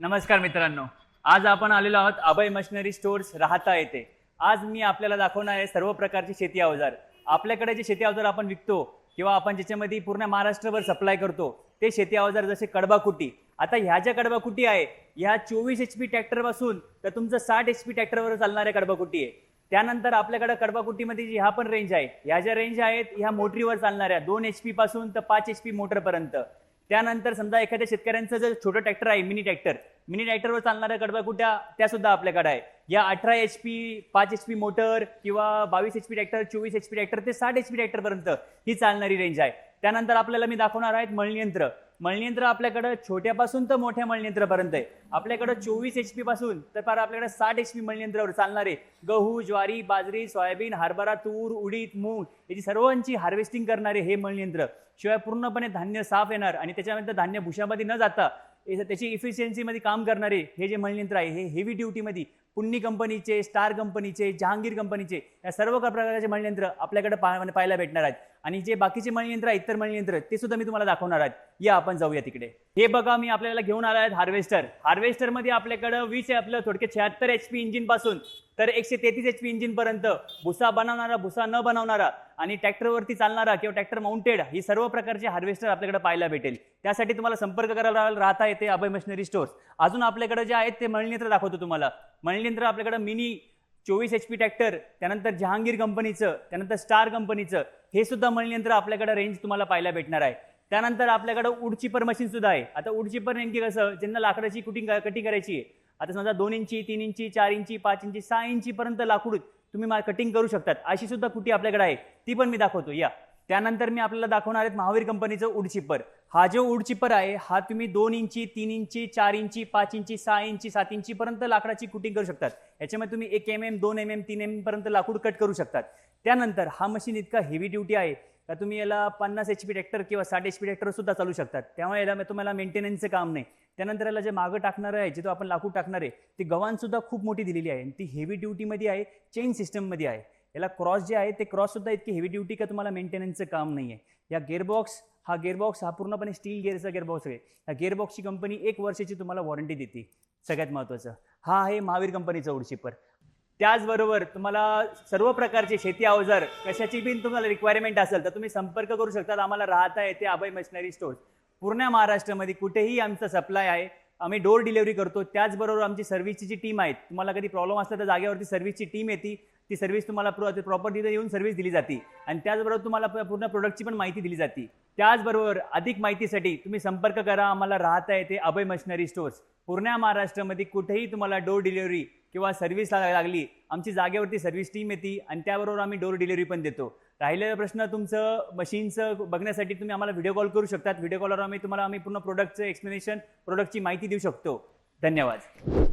नमस्कार मित्रांनो. आज आपण आलेलो आहोत अभय मशिनरी स्टोअर्स राहता येते आज मी आपल्याला दाखवणार आहे सर्व प्रकारचे शेती अवजार. आपल्याकडे जे शेती अवजार आपण विकतो किंवा आपण ज्याच्यामध्ये पूर्ण महाराष्ट्रभर सप्लाय करतो ते शेती अवजार जसे कडबाकुटी. आता ह्या ज्या कडबाकुटी आहे ह्या चोवीस एच पी ट्रॅक्टरपासून तर तुमचं साठ एच पी ट्रॅक्टरवर चालणाऱ्या कडबाकुटी आहे. त्यानंतर आपल्याकडे कडबाकुटीमध्ये जी ह्या पण रेंज आहे ह्या ज्या रेंज आहेत ह्या मोटरीवर चालणाऱ्या दोन एच पी पासून तर पाच एच पी मोटरपर्यंत. त्यानंतर समजा एखाद्या शेतकऱ्यांचं जर छोटं ट्रॅक्टर आहे मिनी ट्रॅक्टर मिनी ट्रॅक्टरवर चालणाऱ्या कडबाकुट्या त्या सुद्धा आपल्याकडे आहे. या अठरा एच पी पाच एच पी मोटर किंवा बावीस एच पी ट्रॅक्टर चोवीस एच पी ट्रॅक्टर ते साठ एच पी ट्रॅक्टरपर्यंत ही चालणारी रेंज आहे. त्यानंतर आपल्याला मी दाखवणार आहेत मळणयंत्र मळणयंत्र आपल्याकडं छोट्यापासून तर मोठ्या मळणयंत्रापर्यंत आहे. आपल्याकडं चोवीस एच पी पासून तर फार आपल्याकडे साठ एच पी मळणीयंत्रावर चालणारे गहू ज्वारी बाजरी सोयाबीन हरभरा तूर उडीद मूग याची सर्वांची हार्वेस्टिंग करणारे हे मळणयंत्र शिवाय पूर्णपणे धान्य साफ येणार आणि त्याच्यानंतर धान्य भुशामध्ये न जाता त्याची इफिशियन्सीमध्ये काम करणारे हे जे मळणयंत्र आहे हे हेवी ड्युटीमध्ये पुन्नी कंपनीचे स्टार कंपनीचे जहांगीर कंपनीचे या सर्व प्रकारचे मळणयंत्र आपल्याकडे पाहायला भेटणार आहेत. आणि जे बाकीचे मळणीयंत्र आहेत इतर मळणीयंत्र ते सुद्धा मी तुम्हाला दाखवणार आहेत. या आपण जाऊया तिकडे. हे बघा मी आपल्याला घेऊन आला आहेत हार्वेस्टर. हार्वेस्टरमध्ये आपल्याकडं वीस आहे आपलं थोडक्यात शहात्तर एच पी इंजिनपासून. तर एकशे तेहतीस एच पी इंजिन पर्यंत. भुसा बनवणारा भुसा न बनवणारा आणि ट्रॅक्टरवरती चालणारा किंवा ट्रॅक्टर माउंटेड ही सर्व प्रकारचे हार्वेस्टर आपल्याकडे पाहायला भेटेल. त्यासाठी तुम्हाला संपर्क करायला राहता येते अभय मशिनरी स्टोर्स अजून आपल्याकडे जे आहेत ते मळणीयंत्र दाखवतो तुम्हाला. मळणीयंत्र आपल्याकडे मिनी चोवीस एच पी ट्रॅक्टर त्यानंतर जहांगीर कंपनीचं त्यानंतर स्टार कंपनीचं हे सुद्धा मळणीयंत्र आपल्याकडे रेंज तुम्हाला पाहायला भेटणार आहे. त्यानंतर आपल्याकडे उडचिपर मशीन सुद्धा आहे. आता उडचिपर नेमकी कसं ज्यांना लाकडाची कुटिंग कटिंग करायची आहे आता समजा दोन इंची तीन इंची चार इंची पाच इंची सहा इंची पर्यंत लाकूड तुम्ही कटिंग करू शकतात. अशी सुद्धा कुटी आपल्याकडे आहे. ती पण मी दाखवतो. या. त्यानंतर मी आपल्याला दाखवणार आहेत महावीर कंपनीचं उडचिपर हा जो उडचिपर आहे हा तुम्ही दोन इंची तीन इंची चार इंची पाच इंची सहा इंची सात इंची पर्यंत लाकडाची कुटिंग करू शकतात. याच्यामध्ये तुम्ही एक एम एम दोन एम एम तीन एम एम पर्यंत लाकूड कट करू शकतात. त्यानंतर हा मशीन इतका हेवी ड्युटी आहे का तुम्ही याला पन्नास एच पी ट्रॅक्टर किंवा साठ एच पी ट्रॅक्टर सुद्धा चालू शकतात. त्यामुळे याला तुम्हाला मेंटेनन्सचं काम नाही. त्यानंतर याला जे मागं टाकणार आहे जिथं आपण लाकूड टाकणार आहे ती गवानसुद्धा खूप मोठी दिलेली आहे. ती हेवी ड्युटीमध्ये आहे चेन सिस्टममध्ये आहे. याला क्रॉस जे आहे ते क्रॉस सुद्धा इतकी हेवी ड्युटी का तुम्हाला मेंटेनन्सचं काम नाही आहे या गेअरबॉक्स हा गेअरबॉक्स हा पूर्णपणे स्टील गेअरचा गेअरबॉक्स आहे. या गेअरबॉक्सची कंपनी एक वर्षाची तुम्हाला वॉरंटी देते सगळ्यात महत्त्वाचं हा आहे महावीर कंपनीचा उडशिपर त्याचबरोबर तुम्हाला सर्व प्रकारचे शेती अवजार कशाची बी तुम्हाला रिक्वायरमेंट असेल तर तुम्ही संपर्क करू शकता. आम्हाला राहता येते अभय मशिनरी स्टोर्स पूर्ण महाराष्ट्रामध्ये कुठेही आमचा सप्लाय आहे आम्ही डोर डिलिव्हरी करतो. त्याचबरोबर आमची सर्व्हिसची जी टीम आहे तुम्हाला कधी प्रॉब्लेम असला तर जागेवरती सर्व्हिसची टीम येते. ती सर्व्हिस तुम्हाला प्रॉपर तिथे येऊन सर्व्हिस दिली जाते. आणि त्याचबरोबर तुम्हाला पूर्ण प्रोडक्टची पण माहिती दिली जाते. त्याचबरोबर अधिक माहितीसाठी तुम्ही संपर्क करा. आम्हाला राहता येते अभय मशिनरी स्टोअर्स पूर्ण महाराष्ट्रामध्ये कुठेही तुम्हाला डोर डिलिव्हरी किंवा सर्व्हिसला लागली आमची जागेवरती सर्व्हिस टीम येते आणि त्याबरोबर आम्ही डोर डिलिव्हरी पण देतो. राहिलेला प्रश्न तुमचं मशीनचं बघण्यासाठी तुम्ही आम्हाला व्हिडिओ कॉल करू शकतात. व्हिडिओ कॉलवर आम्ही तुम्हाला आम्ही पूर्ण प्रोडक्टचं एक्सप्लेनेशन प्रोडक्टची माहिती देऊ शकतो. धन्यवाद.